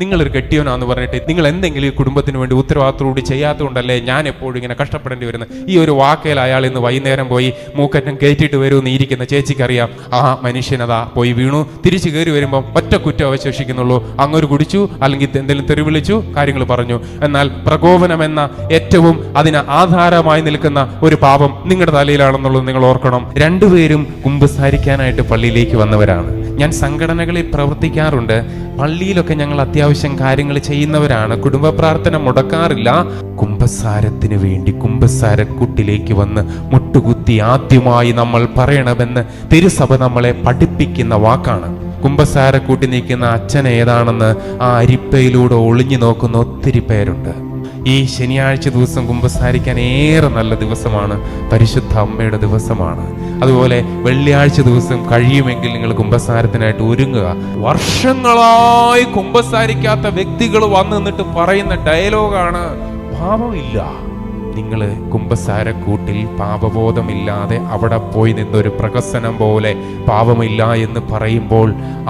നിങ്ങളൊരു കെട്ടിയവനാന്ന് പറഞ്ഞിട്ട് നിങ്ങൾ എന്തെങ്കിലും ഈ കുടുംബത്തിന് വേണ്ടി ഉത്തരവാദിത്തോടുകൂടി ചെയ്യാത്തതുകൊണ്ടല്ലേ ഞാൻ എപ്പോഴും ഇങ്ങനെ കഷ്ടപ്പെടേണ്ടി വരുന്നത്? ഈ ഒരു വാക്കയിൽ അയാൾ ഇന്ന് വൈകുന്നേരം പോയി മൂക്കറ്റം കയറ്റിയിട്ട് വരുമെന്ന് ഇരിക്കുന്ന ചേച്ചിക്കറിയാം. ആ മനുഷ്യനതാ പോയി വീണു. തിരിച്ചു കയറി വരുമ്പോൾ ഒറ്റ കുറ്റം അവശേഷിക്കുന്നുള്ളൂ. അങ്ങൊരു കുടിച്ചു അല്ലെങ്കിൽ എന്തെങ്കിലും തെരുവിളിച്ചു കാര്യങ്ങൾ പറഞ്ഞു. എന്നാൽ പ്രകോപനം എന്ന ഏറ്റവും അതിന് ആധാരമായി നിൽക്കുന്ന ഒരു പാപം നിങ്ങളുടെ തലയിലാണെന്നുള്ളത് നിങ്ങൾ ഓർക്കണം. രണ്ടുപേരും കുമ്പസാരിക്കാനായിട്ട് പള്ളിയിലേക്ക് വന്നവരാണ്. ഞാൻ സംഘടനകളിൽ പ്രവർത്തിക്കാറുണ്ട്. പള്ളിയിലൊക്കെ ഞങ്ങൾ അത്യാവശ്യം കാര്യങ്ങൾ ചെയ്യുന്നവരാണ്. കുടുംബ പ്രാർത്ഥന മുടക്കാറില്ല. കുംഭസാരത്തിന് വേണ്ടി കുംഭസാരക്കുട്ടിലേക്ക് വന്ന് മുട്ടുകുത്തി ആദ്യമായി നമ്മൾ പറയണമെന്ന് തിരുസഭ നമ്മളെ പഠിപ്പിക്കുന്ന വാക്കാണ്. കുംഭസാരക്കൂട്ടി നിൽക്കുന്ന അച്ഛൻ ഏതാണെന്ന് ആ അരിപ്പയിലൂടെ ഒളിഞ്ഞു നോക്കുന്ന ഒത്തിരി പേരുണ്ട്. ഈ ശനിയാഴ്ച ദിവസം കുമ്പസാരിക്കാൻ ഏറെ നല്ല ദിവസമാണ്. പരിശുദ്ധ അമ്മയുടെ ദിവസമാണ്. അതുപോലെ വെള്ളിയാഴ്ച ദിവസം കഴിയുമെങ്കിൽ നിങ്ങൾ കുമ്പസാരത്തിനായിട്ട് ഒരുങ്ങുക. വർഷങ്ങളായി കുമ്പസാരിക്കാത്ത വ്യക്തികൾ വന്നു നിന്നിട്ട് പറയുന്ന ഡയലോഗാണ് പാപമില്ല. നിങ്ങൾ കുംഭസാരക്കൂട്ടിൽ പാപബോധമില്ലാതെ അവിടെ പോയി നിന്നൊരു പ്രകസനം പോലെ പാപമില്ല എന്ന് പറയുമ്പോൾ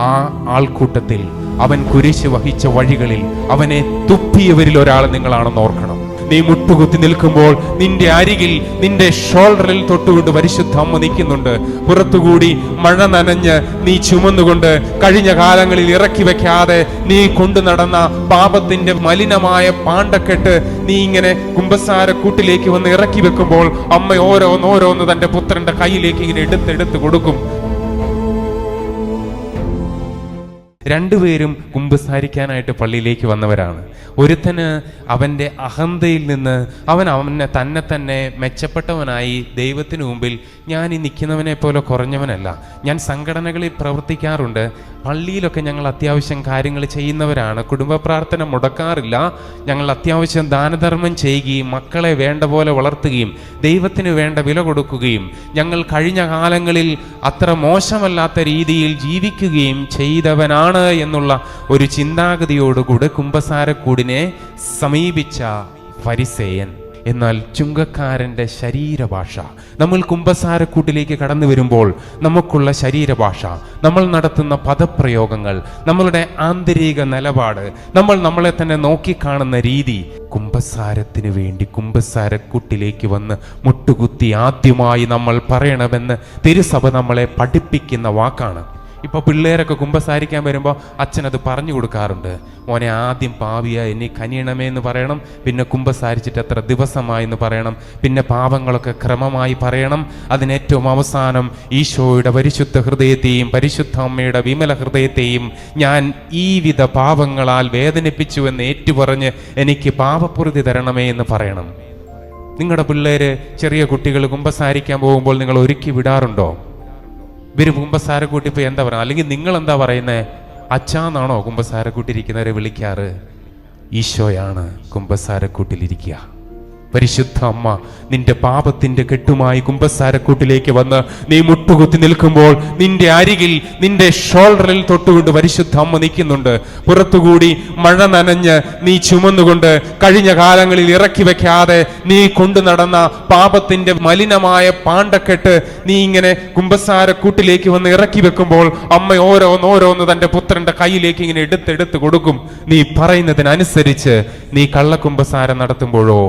ആ ആൾക്കൂട്ടത്തിൽ അവൻ കുരിശ് വഹിച്ച വഴികളിൽ അവനെ തുപ്പിയവരിൽ ഒരാൾ നിങ്ങളാണെന്ന് ഓർക്കണം. നീ മുട്ടുകുത്തി നിൽക്കുമ്പോൾ നിന്റെ അരികിൽ നിന്റെ ഷോൾഡറിൽ തൊട്ടുകൊണ്ട് പരിശുദ്ധ അമ്മ നിൽക്കുന്നുണ്ട്. പുറത്തുകൂടി മഴ നനഞ്ഞ് നീ ചുമന്നുകൊണ്ട് കഴിഞ്ഞ കാലങ്ങളിൽ ഇറക്കി വെക്കാതെ നീ കൊണ്ടു നടന്ന പാപത്തിന്റെ മലിനമായ പാണ്ടക്കെട്ട് നീ ഇങ്ങനെ കുമ്പസാര കൂട്ടിലേക്ക് വന്ന് ഇറക്കി വെക്കുമ്പോൾ അമ്മ ഓരോന്നോരോന്ന് തന്റെ പുത്രന്റെ കയ്യിലേക്ക് ഇങ്ങനെ എടുത്തെടുത്ത് കൊടുക്കും. രണ്ടുപേരും കുമ്പസാരിക്കാനായിട്ട് പള്ളിയിലേക്ക് വന്നവരാണ്. ഒരുത്തന് അവന്റെ അഹന്തയിൽ നിന്ന് അവൻ അവനെ തന്നെ തന്നെ മെച്ചപ്പെട്ടവനായി ദൈവത്തിന് മുമ്പിൽ ഞാൻ ഈ നിൽക്കുന്നവനെ പോലെ കുറഞ്ഞവനല്ല. ഞാൻ സംഘടനകളിൽ പ്രവർത്തിക്കാറുണ്ട്. പള്ളിയിലൊക്കെ ഞങ്ങൾ അത്യാവശ്യം കാര്യങ്ങൾ ചെയ്യുന്നവരാണ്. കുടുംബ പ്രാർത്ഥന മുടക്കാറില്ല. ഞങ്ങൾ അത്യാവശ്യം ദാനധർമ്മം ചെയ്യുകയും മക്കളെ വേണ്ട പോലെ വളർത്തുകയും ദൈവത്തിന് വേണ്ട വില കൊടുക്കുകയും ഞങ്ങൾ കഴിഞ്ഞ കാലങ്ങളിൽ അത്ര മോശമല്ലാത്ത രീതിയിൽ ജീവിക്കുകയും ചെയ്തവനാണ് എന്നുള്ള ഒരു ചിന്താഗതിയോടുകൂടെ കുംഭസാരക്കൂടിനെ സമീപിച്ച ഫരിസേയൻ. എന്നാൽ ചുങ്കക്കാരന്റെ ശരീരഭാഷ. നമ്മൾ കുംഭസാരക്കൂട്ടിലേക്ക് കടന്നു വരുമ്പോൾ നമുക്കുള്ള ശരീരഭാഷ നമ്മൾ നടത്തുന്ന പദപ്രയോഗങ്ങൾ നമ്മളുടെ ആന്തരിക നിലപാട് നമ്മൾ നമ്മളെ തന്നെ നോക്കിക്കാണുന്ന രീതി. കുംഭസാരത്തിന് വേണ്ടി കുംഭസാരക്കൂട്ടിലേക്ക് വന്ന് മുട്ടുകുത്തി ആദ്യമായി നമ്മൾ പറയണമെന്ന് തിരുസഭ നമ്മളെ പഠിപ്പിക്കുന്ന വാക്കാണ്. ഇപ്പൊ പിള്ളേരൊക്കെ കുമ്പസാരിക്കാൻ വരുമ്പോൾ അച്ഛൻ അത് പറഞ്ഞു കൊടുക്കാറുണ്ട്. മോനെ ആദ്യം പാവിയ എന്നെ കനിയണമേ എന്ന് പറയണം. പിന്നെ കുമ്പസാരിച്ചിട്ട് എത്ര ദിവസമായി എന്ന് പറയണം. പിന്നെ പാവങ്ങളൊക്കെ ക്രമമായി പറയണം. അതിനേറ്റവും അവസാനം ഈശോയുടെ പരിശുദ്ധ ഹൃദയത്തെയും പരിശുദ്ധ അമ്മയുടെ വിമല ഹൃദയത്തെയും ഞാൻ ഈ വിധ പാവങ്ങളാൽ വേദനിപ്പിച്ചു എന്ന് ഏറ്റുപറഞ്ഞ് എനിക്ക് പാപപ്പുറുതി തരണമേ എന്ന് പറയണം. നിങ്ങളുടെ പിള്ളേര് ചെറിയ കുട്ടികൾ കുമ്പസാരിക്കാൻ പോകുമ്പോൾ നിങ്ങൾ ഒരുക്കി വിടാറുണ്ടോ? ഇവർ കുമ്പസാരക്കൂട്ടി ഇപ്പൊ എന്താ പറയുക അല്ലെങ്കിൽ നിങ്ങൾ എന്താ പറയുന്നത് അച്ഛാന്നാണോ കുമ്പസാരക്കൂട്ടിരിക്കുന്നവരെ വിളിക്കാറ്? ഈശോയാണ് കുമ്പസാരക്കൂട്ടിലിരിക്കുക പരിശുദ്ധ അമ്മ നിന്റെ പാപത്തിന്റെ കെട്ടുമായി കുമ്പസാരക്കൂട്ടിലേക്ക് വന്ന് നീ മുട്ടുകുത്തി നിൽക്കുമ്പോൾ നിന്റെ അരികിൽ നിന്റെ ഷോൾഡറിൽ തൊട്ടുകൊണ്ട് പരിശുദ്ധ അമ്മ നിൽക്കുന്നുണ്ട്. പുറത്തുകൂടി മഴ നനഞ്ഞ് നീ ചുമന്നുകൊണ്ട് കഴിഞ്ഞ കാലങ്ങളിൽ ഇറക്കി വെക്കാതെ നീ കൊണ്ടു നടന്ന പാപത്തിന്റെ മലിനമായ പാണ്ടക്കെട്ട് നീ ഇങ്ങനെ കുമ്പസാരക്കൂട്ടിലേക്ക് വന്ന് ഇറക്കി വെക്കുമ്പോൾ അമ്മ ഓരോന്നോരോന്ന് തന്റെ പുത്രന്റെ കയ്യിലേക്ക് ഇങ്ങനെ എടുത്തെടുത്ത് കൊടുക്കും. നീ പറയുന്നതിനനുസരിച്ച് നീ കള്ളക്കുമ്പസാരം നടത്തുമ്പോഴോ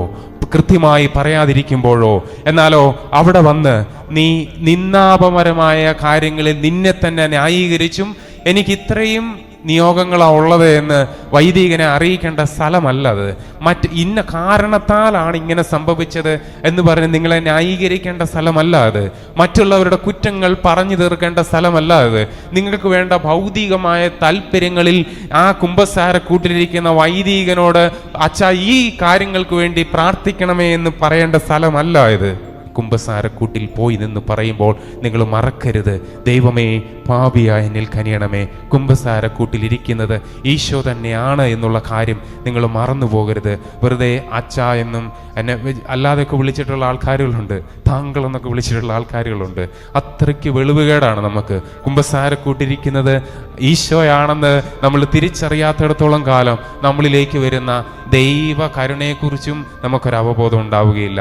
കൃത്യമായി പറയാതിരിക്കുമ്പോഴോ? എന്നാലോ അവിടെ വന്ന് നീ നിന്നാപപരമായ കാര്യങ്ങളിൽ നിന്നെ തന്നെ ന്യായീകരിച്ചും എനിക്ക് ഇത്രയും നിയോഗങ്ങളാ ഉള്ളത് എന്ന് വൈദികനെ അറിയിക്കേണ്ട സ്ഥലമല്ല അത്. മറ്റ് ഇന്ന കാരണത്താലാണ് ഇങ്ങനെ സംഭവിച്ചത് എന്ന് പറഞ്ഞ് നിങ്ങളെ ന്യായീകരിക്കേണ്ട സ്ഥലമല്ല അത്. മറ്റുള്ളവരുടെ കുറ്റങ്ങൾ പറഞ്ഞു തീർക്കേണ്ട സ്ഥലമല്ല അത്. നിങ്ങൾക്ക് വേണ്ട ഭൗതികമായ താല്പര്യങ്ങളിൽ ആ കുംഭസാര കൂട്ടിലിരിക്കുന്ന വൈദികനോട് അച്ഛാ ഈ കാര്യങ്ങൾക്ക് വേണ്ടി പ്രാർത്ഥിക്കണമേ എന്ന് പറയേണ്ട സ്ഥലമല്ല ഇത്. കുംഭസാരക്കൂട്ടിൽ പോയി നിന്ന് പറയുമ്പോൾ നിങ്ങൾ മറക്കരുത്. ദൈവമേ പാപിയായ എന്നിൽ കനിയണമേ കുംഭസാരക്കൂട്ടിലിരിക്കുന്നത് ഈശോ തന്നെയാണ് എന്നുള്ള കാര്യം നിങ്ങൾ മറന്നു പോകരുത്. വെറുതെ അച്ഛ എന്നും എന്നെ അല്ലാതെയൊക്കെ വിളിച്ചിട്ടുള്ള ആൾക്കാരുകളുണ്ട്. താങ്കൾ എന്നൊക്കെ വിളിച്ചിട്ടുള്ള ആൾക്കാരുകളുണ്ട്. അത്രയ്ക്ക് വെളിവുകേടാണ് നമുക്ക്. കുംഭസാരക്കൂട്ടിരിക്കുന്നത് ഈശോയാണെന്ന് നമ്മൾ തിരിച്ചറിയാത്തിടത്തോളം കാലം നമ്മളിലേക്ക് വരുന്ന ദൈവ കരുണയെക്കുറിച്ചും നമുക്കൊരു അവബോധം ഉണ്ടാവുകയില്ല.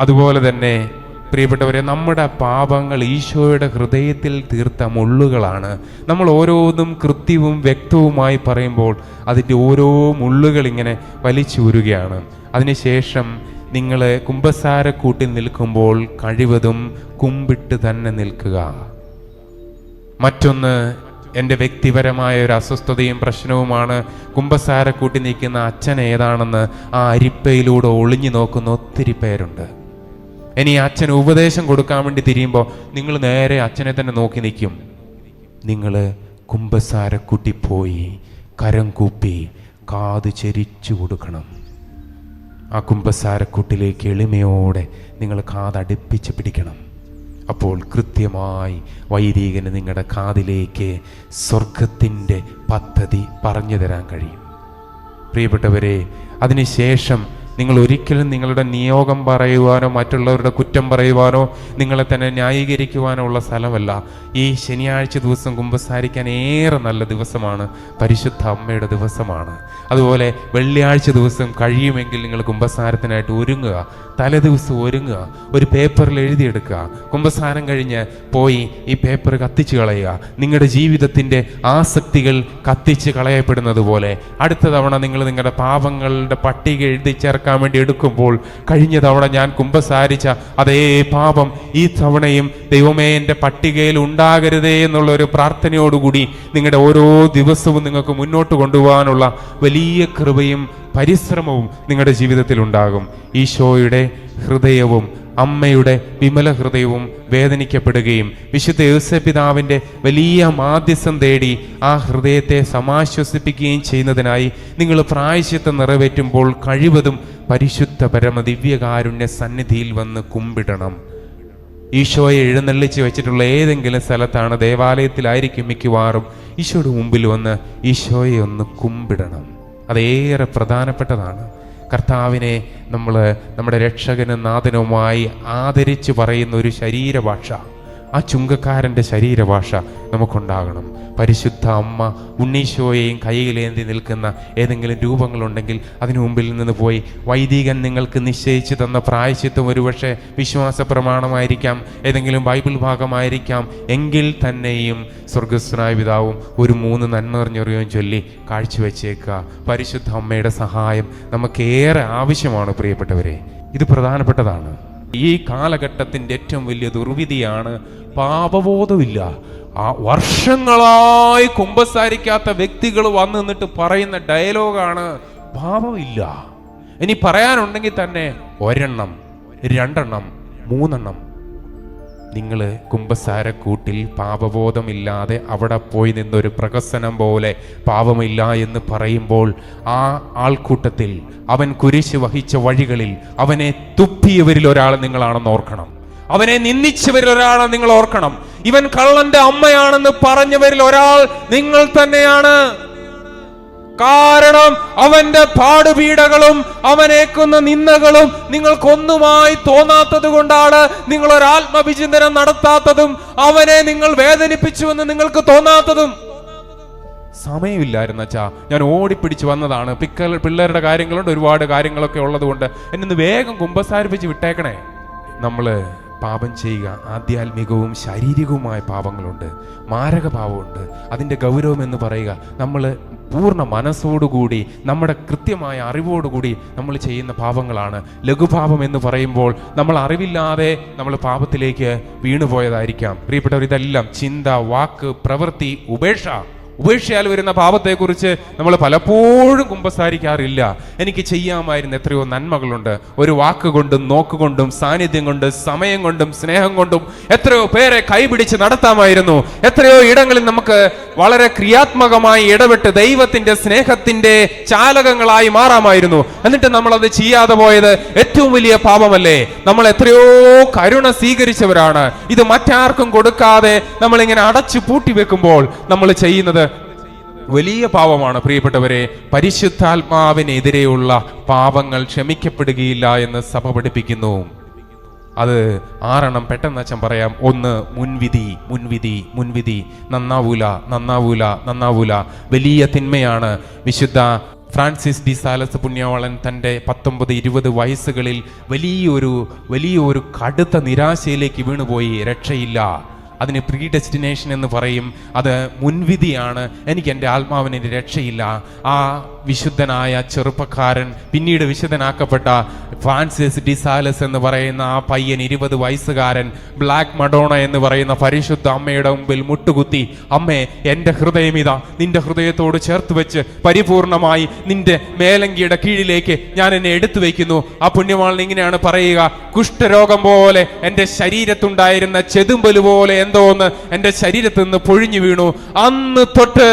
അതുപോലെ തന്നെ പ്രിയപ്പെട്ടവരെ നമ്മുടെ പാപങ്ങൾ ഈശോയുടെ ഹൃദയത്തിൽ തീർത്ത മുള്ളുകളാണ്. നമ്മൾ ഓരോന്നും കൃത്യവും വ്യക്തവുമായി പറയുമ്പോൾ അതിന്റെ ഓരോ മുള്ളുകൾ ഇങ്ങനെ വലിച്ചൂരുകയാണ് അതിനുശേഷം നിങ്ങൾ കുമ്പസാരക്കൂട്ടിൽ നിൽക്കുമ്പോൾ കഴിവതും കുമ്പിട്ട് തന്നെ നിൽക്കുക. മറ്റൊന്ന് എന്റെ വ്യക്തിപരമായ ഒരു അസ്വസ്ഥതയും പ്രശ്നവുമാണ് കുംഭസാരക്കൂട്ടി നിൽക്കുന്ന അച്ഛൻ ഏതാണെന്ന് ആ അരിപ്പയിലൂടെ ഒളിഞ്ഞു നോക്കുന്ന ഒത്തിരി പേരുണ്ട്. ഇനി അച്ഛന് ഉപദേശം കൊടുക്കാൻ വേണ്ടി തിരിയുമ്പോൾ നിങ്ങൾ നേരെ അച്ഛനെ തന്നെ നോക്കി നിൽക്കും. നിങ്ങൾ കുംഭസാരക്കുട്ടി പോയി കരം കൂപ്പി കാത് ചെരിച്ചു കൊടുക്കണം. ആ കുംഭസാരക്കുട്ടിലേക്ക് എളിമയോടെ നിങ്ങൾ കാതടുപ്പിച്ച് പിടിക്കണം. അപ്പോൾ കൃത്യമായി വൈദികന് നിങ്ങളുടെ കാതിലേക്ക് സ്വർഗത്തിന്റെ പദ്ധതി പറഞ്ഞു തരാൻ കഴിയും. പ്രിയപ്പെട്ടവരെ അതിനുശേഷം നിങ്ങൾ ഒരിക്കലും നിങ്ങളുടെ നിയോഗം പറയുവാനോ മറ്റുള്ളവരുടെ കുറ്റം പറയുവാനോ നിങ്ങളെ തന്നെ ന്യായീകരിക്കുവാനോ ഉള്ള സ്ഥലമല്ല. ഈ ശനിയാഴ്ച ദിവസം കുമ്പസാരിക്കാൻ ഏറെ നല്ല ദിവസമാണ്. പരിശുദ്ധ അമ്മയുടെ ദിവസമാണ്. അതുപോലെ വെള്ളിയാഴ്ച ദിവസം കഴിയുമെങ്കിൽ നിങ്ങൾ കുമ്പസാരത്തിനായിട്ട് ഒരുങ്ങുക. തലേ ദിവസം ഒരുങ്ങുക ഒരു പേപ്പറിൽ എഴുതിയെടുക്കുക. കുമ്പസാരം കഴിഞ്ഞ് പോയി ഈ പേപ്പർ കത്തിച്ച് കളയുക. നിങ്ങളുടെ ജീവിതത്തിന്റെ ആസക്തികൾ കത്തിച്ച് കളയപ്പെടുന്നത് പോലെ അടുത്ത തവണ നിങ്ങൾ നിങ്ങളുടെ പാപങ്ങളുടെ പട്ടിക എഴുതി ചേർക്കാൻ വേണ്ടി എടുക്കുമ്പോൾ കഴിഞ്ഞ തവണ ഞാൻ കുംഭസാരിച്ച അതേ പാപം ഈ തവണയും ദൈവമേ എന്റെ പട്ടികയിൽ ഉണ്ടാകരുതേ എന്നുള്ള ഒരു പ്രാർത്ഥനയോടുകൂടി നിങ്ങളുടെ ഓരോ ദിവസവും നിങ്ങൾക്ക് മുന്നോട്ട് കൊണ്ടുപോകാനുള്ള വലിയ കൃപയും പരിശ്രമവും നിങ്ങളുടെ ജീവിതത്തിൽ ഉണ്ടാകും. ഈശോയുടെ ഹൃദയവും അമ്മയുടെ വിമല ഹൃദയവും വേദനിക്കപ്പെടുകയും വിശുദ്ധ യേസപിതാവിന്റെ വലിയ മാധ്യസ്ഥം തേടി ആ ഹൃദയത്തെ സമാശ്വസിപ്പിക്കുകയും ചെയ്യുന്നതിനായി നിങ്ങൾ പ്രായശ്യത്തെ നിറവേറ്റുമ്പോൾ കഴിവതും പരിശുദ്ധ പരമ ദിവ്യകാരുണ്യ സന്നിധിയിൽ വന്ന് കുമ്പിടണം. ഈശോയെ എഴുന്നള്ളിച്ച് വെച്ചിട്ടുള്ള ഏതെങ്കിലും സ്ഥലത്താണ് ദേവാലയത്തിലായിരിക്കും മിക്കവാറും ഈശോയുടെ മുമ്പിൽ വന്ന് ഈശോയെ ഒന്ന് കുമ്പിടണം. അതേറെ പ്രധാനപ്പെട്ടതാണ്. കർത്താവിനെ നമ്മൾ നമ്മുടെ രക്ഷകനും നാഥനുമായി ആദരിച്ച് പറയുന്ന ഒരു ശരീരഭാഷ. ആ ചുങ്കക്കാരന്റെ ശരീരഭാഷ നമുക്കുണ്ടാകണം. പരിശുദ്ധ അമ്മ ഉണ്ണീശോയെയും കൈയിലേന്തി നിൽക്കുന്ന ഏതെങ്കിലും രൂപങ്ങളുണ്ടെങ്കിൽ അതിനു മുമ്പിൽ നിന്ന് പോയി വൈദികൻ നിങ്ങൾക്ക് നിശ്ചയിച്ചു തന്ന പ്രായശ്ചിത്വം ഒരുപക്ഷെ വിശ്വാസ പ്രമാണമായിരിക്കാം ഏതെങ്കിലും ബൈബിൾ ഭാഗമായിരിക്കാം എങ്കിൽ തന്നെയും സ്വർഗസ്വനായ പിതാവും ഒരു മൂന്ന് നന്മ നിറഞ്ഞറിയും ചൊല്ലി കാഴ്ചവെച്ചേക്കുക. പരിശുദ്ധ അമ്മയുടെ സഹായം നമുക്കേറെ ആവശ്യമാണ് പ്രിയപ്പെട്ടവരെ. ഇത് പ്രധാനപ്പെട്ടതാണ്. ഈ കാലഘട്ടത്തിന്റെ ഏറ്റവും വലിയ ദുർവിധിയാണ് പാപബോധമില്ല. ആ വർഷങ്ങളായി കുമ്പസാരിക്കാത്ത വ്യക്തികൾ വന്ന് നിന്നിട്ട് പറയുന്ന ഡയലോഗാണ് പാപമില്ല. ഇനി പറയാനുണ്ടെങ്കിൽ തന്നെ ഒരെണ്ണം രണ്ടെണ്ണം മൂന്നെണ്ണം നിങ്ങൾ കുംഭസാരക്കൂട്ടിൽ പാപബോധമില്ലാതെ അവിടെ പോയി നിന്നൊരു പ്രഹസനം പോലെ പാപമില്ല എന്ന് പറയുമ്പോൾ ആ ആൾക്കൂട്ടത്തിൽ അവൻ കുരിശ് വഹിച്ച വഴികളിൽ അവനെ തുപ്പിയവരിൽ ഒരാൾ നിങ്ങളാണെന്ന് ഓർക്കണം. അവനെ നിന്ദിച്ചവരിൽ ഒരാളെ നിങ്ങൾ ഓർക്കണം. ഇവൻ കള്ളന്റെ അമ്മയാണെന്ന് പറഞ്ഞവരിൽ ഒരാൾ നിങ്ങൾ തന്നെയാണ്. കാരണം അവന്റെ പാടുപീടകളും അവനേക്കുന്ന നിന്ദകളും നിങ്ങൾക്കൊന്നുമായി തോന്നാത്തത് കൊണ്ടാണ് നിങ്ങൾ ഒരു നടത്താത്തതും അവനെ നിങ്ങൾ വേദനിപ്പിച്ചുവെന്ന് നിങ്ങൾക്ക് തോന്നാത്തതും. സമയമില്ലായിരുന്നു അച്ഛാ ഞാൻ ഓടിപ്പിടിച്ച് വന്നതാണ്. പിക്കൽ പിള്ളേരുടെ കാര്യങ്ങളുണ്ട് ഒരുപാട് കാര്യങ്ങളൊക്കെ ഉള്ളതുകൊണ്ട് എന്നെ വേഗം കുമ്പസാരിപ്പിച്ച് വിട്ടേക്കണേ. നമ്മൾ പാപം ചെയ്യുക. ആധ്യാത്മികവും ശാരീരികവുമായ പാപങ്ങളുണ്ട്. മാരക പാപമുണ്ട് അതിന്റെ ഗൗരവം എന്ന് പറയുക. നമ്മൾ പൂർണ മനസ്സോടുകൂടി നമ്മുടെ കൃത്യമായ അറിവോടുകൂടി നമ്മൾ ചെയ്യുന്ന പാപങ്ങളാണ്. ലഘുപാപം എന്ന് പറയുമ്പോൾ നമ്മൾ അറിവില്ലാതെ നമ്മൾ പാപത്തിലേക്ക് വീണുപോയതായിരിക്കാം. പ്രിയപ്പെട്ടവർ ഇതെല്ലാം ചിന്ത വാക്ക് പ്രവൃത്തി ഉപേക്ഷ ഉപേക്ഷയാൽ വരുന്ന പാപത്തെക്കുറിച്ച് നമ്മൾ പലപ്പോഴും കുമ്പസാരിക്കാറില്ല. എനിക്ക് ചെയ്യാമായിരുന്ന എത്രയോ നന്മകളുണ്ട്. ഒരു വാക്കുകൊണ്ടും നോക്കുകൊണ്ടും സാന്നിധ്യം കൊണ്ട് സമയം കൊണ്ടും സ്നേഹം കൊണ്ടും എത്രയോ പേരെ കൈപിടിച്ച് നടത്താമായിരുന്നു. എത്രയോ ഇടങ്ങളിൽ നമുക്ക് വളരെ ക്രിയാത്മകമായി ഇടപെട്ട് ദൈവത്തിന്റെ സ്നേഹത്തിന്റെ ചാലകങ്ങളായി മാറാമായിരുന്നു. എന്നിട്ട് നമ്മൾ അത് ചെയ്യാതെ പോയത് ഏറ്റവും വലിയ പാപമല്ലേ? നമ്മൾ എത്രയോ കരുണ സ്വീകരിച്ചവരാണ്. ഇത് മറ്റാർക്കും കൊടുക്കാതെ നമ്മൾ ഇങ്ങനെ അടച്ചു പൂട്ടി വെക്കുമ്പോൾ നമ്മൾ ചെയ്യുന്നത് വലിയ പാപമാണ് പ്രിയപ്പെട്ടവരെ. പരിശുദ്ധാത്മാവിനെതിരെയുള്ള പാപങ്ങൾ ക്ഷമിക്കപ്പെടുകയില്ല എന്ന് സഭ പഠിപ്പിക്കുന്നു. അത് ആറെണ്ണം പെട്ടെന്ന് അച്ഛൻ പറയാം. ഒന്ന് മുൻവിധി മുൻവിധി മുൻവിധി. നന്നാവൂല നന്നാവൂല നന്നാവൂല. വലിയ തിന്മയാണ്. വിശുദ്ധ ഫ്രാൻസിസ് ഡി സാലസ് പുണ്യവാളൻ തന്റെ പത്തൊമ്പത് ഇരുപത് വയസ്സുകളിൽ വലിയൊരു വലിയൊരു കടുത്ത നിരാശയിലേക്ക് വീണുപോയി. രക്ഷയില്ല. അതിന് പ്രീ ഡെസ്റ്റിനേഷൻ എന്ന് പറയും. അത് മുൻവിധിയാണ്. എനിക്ക് എന്റെ ആത്മാവിന് രക്ഷയില്ല. ആ വിശുദ്ധനായ ചെറുപ്പക്കാരൻ പിന്നീട് വിശുദ്ധനാക്കപ്പെട്ട ഫ്രാൻസിസ് ഡിസാലസ് എന്ന് പറയുന്ന ആ പയ്യൻ ഇരുപത് വയസ്സുകാരൻ ബ്ലാക്ക് മഡോണ എന്ന് പറയുന്ന പരിശുദ്ധ അമ്മയുടെ മുമ്പിൽ മുട്ടുകുത്തി അമ്മേ എന്റെ ഹൃദയം ഇതാ നിന്റെ ഹൃദയത്തോട് ചേർത്ത് വെച്ച് പരിപൂർണമായി നിന്റെ മേലങ്കിയുടെ കീഴിലേക്ക് ഞാൻ എന്നെ എടുത്തു വയ്ക്കുന്നു. ആ പുണ്യമാളിന് ഇങ്ങനെയാണ് പറയുക കുഷ്ഠരോഗം പോലെ എന്റെ ശരീരത്തുണ്ടായിരുന്ന ചെതുമ്പൽ പോലെ എന്തോ ഒന്ന് എന്റെ ശരീരത്തിൽ നിന്ന് പൊഴിഞ്ഞു വീണു. അന്ന് തൊട്ട്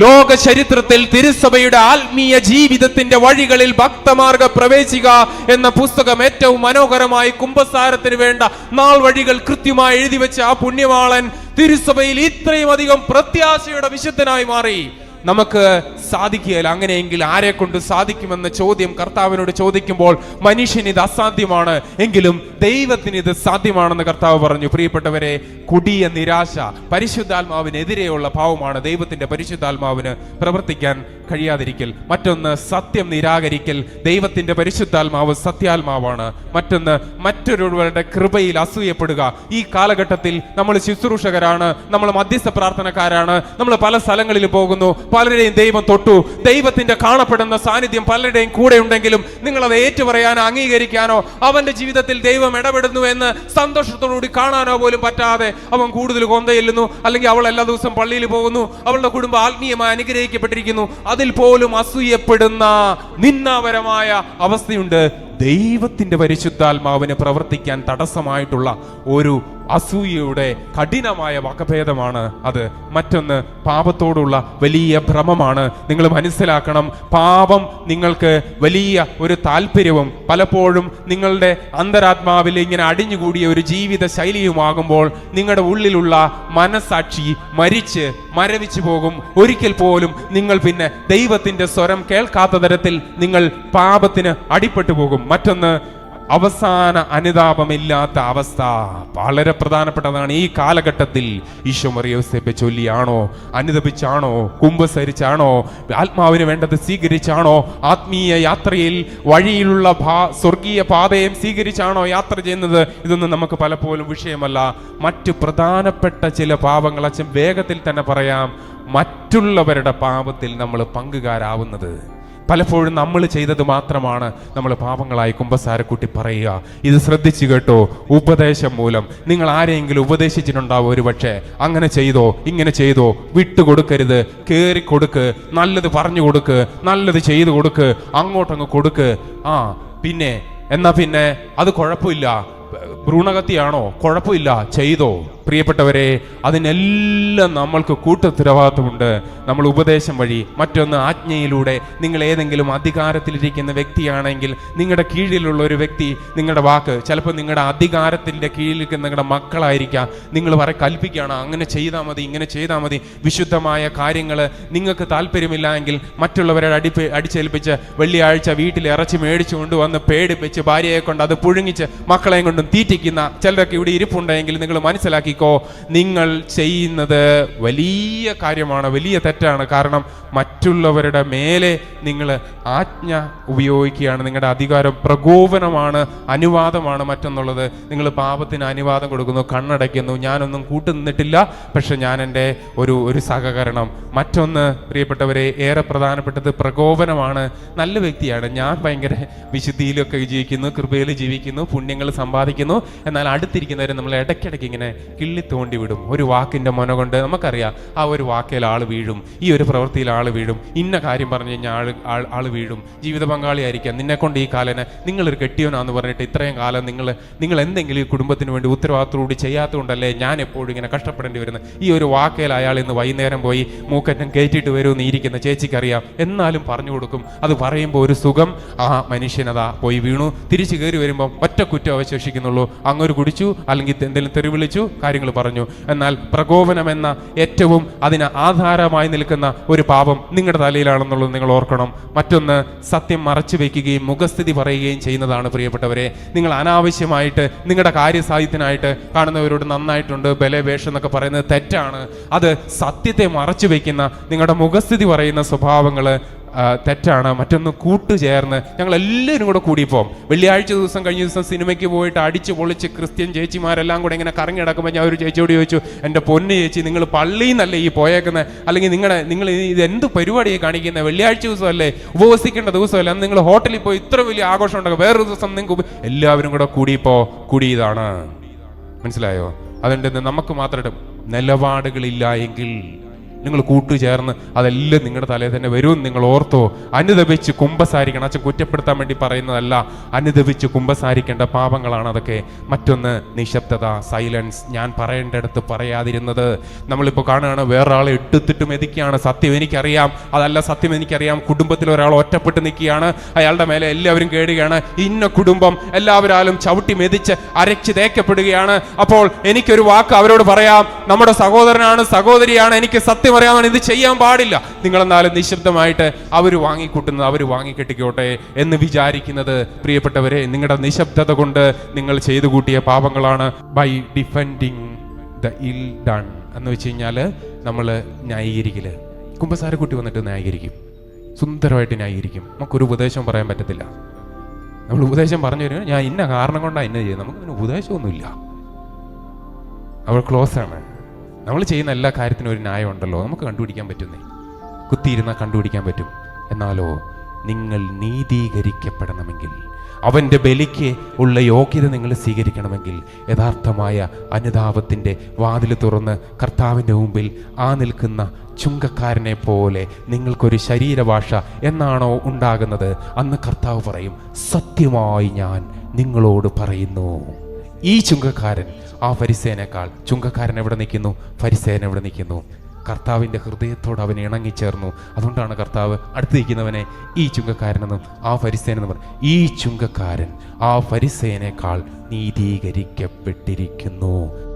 ലോക ചരിത്രത്തിൽ തിരുസഭയുടെ ആത്മീയ ജീവിതത്തിന്റെ വഴികളിൽ ഭക്തമാർഗ പ്രവേശിക എന്ന പുസ്തകം ഏറ്റവും മനോഹരമായി കുംഭസാരത്തിന് വേണ്ട നാൾ വഴികൾ കൃത്യമായി എഴുതി വെച്ച ആ പുണ്യവാളൻ തിരുസഭയിൽ ഇത്രയും അധികം പ്രത്യാശയുടെ വിശുദ്ധനായി മാറി. നമുക്ക് സാധിക്കുകയില്ല. അങ്ങനെയെങ്കിൽ ആരെ കൊണ്ട് സാധിക്കുമെന്ന ചോദ്യം കർത്താവിനോട് ചോദിക്കുമ്പോൾ മനുഷ്യന് ഇത് അസാധ്യമാണ്. എങ്കിലും ദൈവത്തിന് ഇത് സാധ്യമാണെന്ന് കർത്താവ് പറഞ്ഞു. പ്രിയപ്പെട്ടവരെ കുടിയ നിരാശ പരിശുദ്ധാത്മാവിനെതിരെയുള്ള ഭാവമാണ് ദൈവത്തിന്റെ പരിശുദ്ധാത്മാവിന് പ്രവർത്തിക്കാൻ കഴിയാതിരിക്കൽ. മറ്റൊന്ന് സത്യം നിരാകരിക്കൽ. ദൈവത്തിന്റെ പരിശുദ്ധാത്മാവ് സത്യാത്മാവാണ്. മറ്റൊന്ന് മറ്റൊരുവരുടെ കൃപയിൽ അസൂയപ്പെടുക. ഈ കാലഘട്ടത്തിൽ നമ്മൾ ശുശ്രൂഷകരാണ്. നമ്മൾ മധ്യസ്ഥ പ്രാർത്ഥനക്കാരാണ്. നമ്മൾ പല സ്ഥലങ്ങളിൽ പോകുന്നു. പലരുടെയും ദൈവം തൊട്ടു. ദൈവത്തിന്റെ കാണപ്പെടുന്ന സാന്നിധ്യം പലരുടെയും കൂടെ ഉണ്ടെങ്കിലും നിങ്ങൾ അത് ഏറ്റുപറയാനോ അംഗീകരിക്കാനോ അവന്റെ ജീവിതത്തിൽ ദൈവം ഇടപെടുന്നു എന്ന് സന്തോഷത്തോടുകൂടി കാണാനോ പോലും പറ്റാതെ അവൻ കൂടുതൽ കൊന്തയില്ലുന്നു അല്ലെങ്കിൽ അവൾ എല്ലാ ദിവസവും പള്ളിയിൽ പോകുന്നു അവളുടെ കുടുംബം ആത്മീയമായി അനുഗ്രഹിക്കപ്പെട്ടിരിക്കുന്നു. അതിൽ പോലും അസൂയപ്പെടുന്ന നിന്നാപരമായ അവസ്ഥയുണ്ട്. ദൈവത്തിന്റെ പരിശുദ്ധാത്മാവിന് പ്രവർത്തിക്കാൻ തടസ്സമായിട്ടുള്ള ഒരു അസൂയയുടെ കഠിനമായ വകഭേദമാണ് അത്. മറ്റൊന്ന് പാപത്തോടുള്ള വലിയ ഭ്രമമാണ്. നിങ്ങൾ മനസ്സിലാക്കണം പാപം നിങ്ങൾക്ക് വലിയ ഒരു താല്പര്യവും പലപ്പോഴും നിങ്ങളുടെ അന്തരാത്മാവിൽ ഇങ്ങനെ അടിഞ്ഞുകൂടിയ ഒരു ജീവിത ശൈലിയുമാകുമ്പോൾ നിങ്ങളുടെ ഉള്ളിലുള്ള മനസാക്ഷി മരിച്ച് മരവിച്ചു പോകും. ഒരിക്കൽ പോലും നിങ്ങൾ പിന്നെ ദൈവത്തിന്റെ സ്വരം കേൾക്കാത്ത തരത്തിൽ നിങ്ങൾ പാപത്തിന് അടിപ്പെട്ടു പോകും. മറ്റൊന്ന് അവസാന അനുതാപമില്ലാത്ത അവസ്ഥ. വളരെ പ്രധാനപ്പെട്ടതാണ് ഈ കാലഘട്ടത്തിൽ ഈശോ മറിയോസേപ്പെ ചൊല്ലിയാണോ അനുദപിച്ചാണോ കുംഭസരിച്ചാണോ ആത്മാവിന് വേണ്ടത് സ്വീകരിച്ചാണോ ആത്മീയ യാത്രയിൽ വഴിയിലുള്ള ഭാ സ്വർഗീയ പാതയും സ്വീകരിച്ചാണോ യാത്ര ചെയ്യുന്നത്? ഇതൊന്നും നമുക്ക് പലപ്പോഴും വിഷയമല്ല. മറ്റ് പ്രധാനപ്പെട്ട ചില പാപങ്ങൾ അച്ഛൻ വേഗത്തിൽ തന്നെ പറയാം. മറ്റുള്ളവരുടെ പാപത്തിൽ നമ്മൾ പങ്കുകാരാവുന്നത്. പലപ്പോഴും നമ്മൾ ചെയ്തത് മാത്രമാണ് നമ്മൾ പാപങ്ങളായി കുമ്പസാരക്കുട്ടി പറയുക. ഇത് ശ്രദ്ധിച്ചു കേട്ടോ ഉപദേശം മൂലം. നിങ്ങൾ ആരെയെങ്കിലും ഉപദേശിച്ചിട്ടുണ്ടാവും ഒരു പക്ഷേ. അങ്ങനെ ചെയ്തോ ഇങ്ങനെ ചെയ്തോ വിട്ടുകൊടുക്കരുത് കയറി കൊടുക്ക് നല്ലത് പറഞ്ഞു കൊടുക്ക് നല്ലത് ചെയ്തു കൊടുക്ക് അങ്ങോട്ടങ്ങ് കൊടുക്ക്. ആ പിന്നെ എന്നാ പിന്നെ? അത് കുഴപ്പമില്ല. ഭ്രൂണകത്തിയാണോ കുഴപ്പമില്ല. ചെയ്തോ. പ്രിയപ്പെട്ടവരെ അതിനെല്ലാം നമ്മൾക്ക് കൂട്ടുത്തരവാദിത്വമുണ്ട് നമ്മൾ ഉപദേശം വഴി മറ്റൊന്ന് ആജ്ഞയിലൂടെ നിങ്ങൾ ഏതെങ്കിലും അധികാരത്തിലിരിക്കുന്ന വ്യക്തിയാണെങ്കിൽ നിങ്ങളുടെ കീഴിലുള്ള ഒരു വ്യക്തി നിങ്ങളുടെ വാക്ക് ചിലപ്പോൾ നിങ്ങളുടെ അധികാരത്തിന്റെ കീഴിൽ നിൽക്കുന്ന നിങ്ങളുടെ മക്കളായിരിക്കാം. നിങ്ങൾ വരെ കൽപ്പിക്കുകയാണ് അങ്ങനെ ചെയ്താൽ മതി ഇങ്ങനെ ചെയ്താൽ മതി. വിശുദ്ധമായ കാര്യങ്ങൾ നിങ്ങൾക്ക് താല്പര്യമില്ല എങ്കിൽ മറ്റുള്ളവരെ അടിപ്പ് അടിച്ചേൽപ്പിച്ച് വെള്ളിയാഴ്ച വീട്ടിൽ ഇറച്ചി മേടിച്ചു കൊണ്ടുവന്ന് പേടിപ്പിച്ച് ഭാര്യയെ കൊണ്ട് അത് പുഴുങ്ങിച്ച് മക്കളെയും കൊണ്ടും തീറ്റിക്കുന്ന ചിലരൊക്കെ ഇവിടെ ഇരിപ്പുണ്ടെങ്കിൽ നിങ്ങൾ മനസ്സിലാക്കിക്കോ നിങ്ങൾ ചെയ്യുന്നത് വലിയ കാര്യമാണ് വലിയ തെറ്റാണ്. കാരണം മറ്റുള്ളവരുടെ മേലെ നിങ്ങൾ ആജ്ഞ ഉപയോഗിക്കുകയാണ്. നിങ്ങളുടെ അധികാരം പ്രകോപനമാണ് അനുവാദമാണ് മറ്റെന്നുള്ളത്. നിങ്ങൾ പാപത്തിന് അനുവാദം കൊടുക്കുന്നു കണ്ണടയ്ക്കുന്നു. ഞാനൊന്നും കൂട്ടുനിന്നിട്ടില്ല പക്ഷെ ഞാൻ എന്റെ ഒരു ഒരു സഹകരണം. മറ്റൊന്ന് പ്രിയപ്പെട്ടവരെ ഏറെ പ്രധാനപ്പെട്ടത് പ്രകോപനമാണ്. നല്ല വ്യക്തിയാണ്. ഞാൻ ഭയങ്കര വിശുദ്ധിയിലൊക്കെ ജീവിക്കുന്നു കൃപയിൽ ജീവിക്കുന്നു പുണ്യങ്ങൾ സമ്പാദിക്കുന്നു. എന്നാൽ അടുത്തിരിക്കുന്നവരെ നമ്മൾ ഇടയ്ക്കിടയ്ക്ക് ഇങ്ങനെ കിള്ളി തോണ്ടി വിടും ഒരു വാക്കിന്റെ മൊന കൊണ്ട് നമുക്കറിയാം ആ ഒരു വാക്കിൽ ആൾ വീഴും. ഈ ഒരു പ്രവൃത്തിയിൽ ആൾ വീഴും. ഇന്ന കാര്യം പറഞ്ഞു കഴിഞ്ഞാൽ ആൾ ആൾ ആൾ വീഴും. ജീവിത പങ്കാളിയായിരിക്കാം. നിന്നെക്കൊണ്ട് ഈ കാലന് നിങ്ങളൊരു കെട്ടിയോനാന്ന് പറഞ്ഞിട്ട് ഇത്രയും കാലം നിങ്ങൾ നിങ്ങൾ എന്തെങ്കിലും ഈ കുടുംബത്തിന് വേണ്ടി ഉത്തരവാദിത്തോടുകൂടി ചെയ്യാത്തതുകൊണ്ടല്ലേ ഞാൻ എപ്പോഴും ഇങ്ങനെ കഷ്ടപ്പെടേണ്ടി വരുന്നത്? ഈ ഒരു വാക്കേൽ അയാൾ ഇന്ന് വൈകുന്നേരം പോയി മൂക്കറ്റം കയറ്റിയിട്ട് വരുമെന്ന് ഇരിക്കുന്ന ചേച്ചിക്കറിയാം. എന്നാലും പറഞ്ഞു കൊടുക്കും. അത് പറയുമ്പോൾ ഒരു സുഖം. ആ മനുഷ്യനതാ പോയി വീണു. തിരിച്ചു കയറി വരുമ്പോൾ ഒറ്റ കുറ്റം അവശേഷിക്കുന്നുള്ളൂ അങ്ങൊരു കുടിച്ചു അല്ലെങ്കിൽ എന്തെങ്കിലും തെറി വിളിച്ചു കാര്യങ്ങൾ പറഞ്ഞു. എന്നാൽ പ്രകോപനം എന്ന ഏറ്റവും അതിന് ആധാരമായി നിൽക്കുന്ന ഒരു പാപം നിങ്ങളുടെ തലയിലാണെന്നുള്ളത് നിങ്ങൾ ഓർക്കണം. മറ്റൊന്ന് സത്യം മറച്ചു വയ്ക്കുകയും മുഖസ്ഥിതി പറയുകയും ചെയ്യുന്നതാണ് പ്രിയപ്പെട്ടവരെ. നിങ്ങൾ അനാവശ്യമായിട്ട് നിങ്ങളുടെ കാര്യസാഹിത്യത്തിനായിട്ട് കാണുന്നവരോട് നന്നായിട്ടുണ്ട് ബലവേഷം എന്നൊക്കെ പറയുന്നത് തെറ്റാണ്. അത് സത്യത്തെ മറച്ചു വയ്ക്കുന്ന നിങ്ങളുടെ മുഖസ്ഥിതി പറയുന്ന സ്വഭാവങ്ങൾ തെറ്റാണ്. മറ്റൊന്ന് കൂട്ടുചേർന്ന് ഞങ്ങൾ എല്ലാവരും കൂടെ കൂടിപ്പോവും വെള്ളിയാഴ്ച ദിവസം കഴിഞ്ഞ ദിവസം സിനിമയ്ക്ക് പോയിട്ട് അടിച്ച് പൊളിച്ച് ക്രിസ്ത്യൻ ചേച്ചിമാരെല്ലാം കൂടെ ഇങ്ങനെ കറങ്ങി കിടക്കുമ്പോൾ ഞാൻ ഒരു ചേച്ചിയോട് ചോദിച്ചു എന്റെ പൊന്ന് ചേച്ചി നിങ്ങൾ പള്ളിയിൽ നിന്നല്ലേ ഈ പോയേക്കുന്നത് അല്ലെങ്കിൽ നിങ്ങളുടെ നിങ്ങൾ ഇത് എന്ത് പരിപാടിയെ കാണിക്കുന്നത് വെള്ളിയാഴ്ച ദിവസമല്ലേ? ഉപവസിക്കേണ്ട ദിവസമല്ലേ? നിങ്ങൾ ഹോട്ടലിൽ പോയി ഇത്ര വലിയ ആഘോഷം ഉണ്ടാകും വേറൊരു ദിവസം നിങ്ങൾക്ക് എല്ലാവരും കൂടെ കൂടിയപ്പോൾ കൂടിയതാണ് മനസ്സിലായോ? അതുകൊണ്ട് നമുക്ക് മാത്രം നിലപാടുകളില്ല എങ്കിൽ നിങ്ങൾ കൂട്ടുചേർന്ന് അതെല്ലാം നിങ്ങളുടെ തലയിൽ തന്നെ വരും. നിങ്ങൾ ഓർത്തോ അനുദപിച്ച് കുമ്പസാരിക്കണം. അച്ഛൻ കുറ്റപ്പെടുത്താൻ വേണ്ടി പറയുന്നതല്ല അനുദപിച്ച് കുമ്പസാരിക്കേണ്ട പാപങ്ങളാണ് അതൊക്കെ. മറ്റൊന്ന് നിശബ്ദത സൈലൻസ് ഞാൻ പറയേണ്ടടുത്ത് പറയാതിരുന്നത്. നമ്മളിപ്പോൾ കാണുകയാണ് വേറൊരാളെ ഇട്ടുത്തിട്ട് മെതിക്കുകയാണ്. സത്യം എനിക്കറിയാം. അതല്ല സത്യം എനിക്കറിയാം. കുടുംബത്തിൽ ഒരാൾ ഒറ്റപ്പെട്ട് നിൽക്കുകയാണ്. അയാളുടെ മേലെ എല്ലാവരും കേടുകയാണ്. ഇന്ന കുടുംബം എല്ലാവരാലും ചവിട്ടി മെതിച്ച് അരച്ച് തേക്കപ്പെടുകയാണ്. അപ്പോൾ എനിക്കൊരു വാക്ക് അവരോട് പറയാം. നമ്മുടെ സഹോദരനാണ് സഹോദരിയാണ് എനിക്ക് സത്യം അറിയാമാണ് ഇത് ചെയ്യാൻ പാടില്ല. നിങ്ങളെന്നാലും നിശബ്ദമായിട്ട് അവർ വാങ്ങിക്കൂട്ടുന്നത് അവർ വാങ്ങിക്കെട്ടിക്കോട്ടെ എന്ന് വിചാരിക്കുന്നത്. പ്രിയപ്പെട്ടവരെ നിങ്ങളുടെ നിശബ്ദത കൊണ്ട് നിങ്ങൾ ചെയ്തു കൂട്ടിയ പാപങ്ങളാണ് by defending the ill done എന്ന് വെച്ച് കഴിഞ്ഞാൽ നമ്മൾ ന്യായീകരിക്കൽ. കുമ്പസാരക്കുട്ടി വന്നിട്ട് ന്യായീകരിക്കും. സുന്ദരമായിട്ട് ന്യായീകരിക്കും. നമുക്കൊരു ഉപദേശം പറയാൻ പറ്റത്തില്ല. നമ്മൾ ഉപദേശം പറഞ്ഞു തരുമ്പോൾ ഞാൻ ഇന്ന കാരണം കൊണ്ടാണ് ഇന്ന ചെയ്യുന്നത്? നമുക്ക് ഉപദേശമൊന്നുമില്ല. അവൾ ക്ലോസ് ആണ്. നമ്മൾ ചെയ്യുന്ന എല്ലാ കാര്യത്തിനും ഒരു ന്യായം ഉണ്ടല്ലോ നമുക്ക് കണ്ടുപിടിക്കാൻ പറ്റുന്നേ. കുത്തിയിരുന്നാൽ കണ്ടുപിടിക്കാൻ പറ്റും. എന്നാലോ നിങ്ങൾ നീതീകരിക്കപ്പെടണമെങ്കിൽ അവന്റെ ബലിക്ക് ഉള്ള യോഗ്യത നിങ്ങൾ സ്വീകരിക്കണമെങ്കിൽ യഥാർത്ഥമായ അനുതാപത്തിന്റെ വാതിൽ തുറന്ന് കർത്താവിന്റെ മുമ്പിൽ ആ നിൽക്കുന്ന ചുങ്കക്കാരനെ പോലെ നിങ്ങൾക്കൊരു ശരീരഭാഷ എന്നാണോ ഉണ്ടാകുന്നത്? അന്ന് കർത്താവ് പറയും സത്യമായി ഞാൻ നിങ്ങളോട് പറയുന്നു. ഈ ചുങ്കക്കാരൻ ആ ഫരിസേനേക്കാൾ ചുങ്കക്കാരൻ എവിടെ നിൽക്കുന്നു? ഫരിസേന എവിടെ നിൽക്കുന്നു? കർത്താവിന്റെ ഹൃദയത്തോട് അവൻ ഇണങ്ങിച്ചേർന്നു. അതുകൊണ്ടാണ് കർത്താവ് അടുത്ത് നിൽക്കുന്നവനെ ഈ ചുങ്കക്കാരനെന്നും ആ ഫരിസേനെന്നും പറഞ്ഞു ഈ ചുങ്കക്കാരൻ ആ ഫരിസേനേക്കാൾ നീതീകരിക്കപ്പെട്ടിരിക്കുന്നു.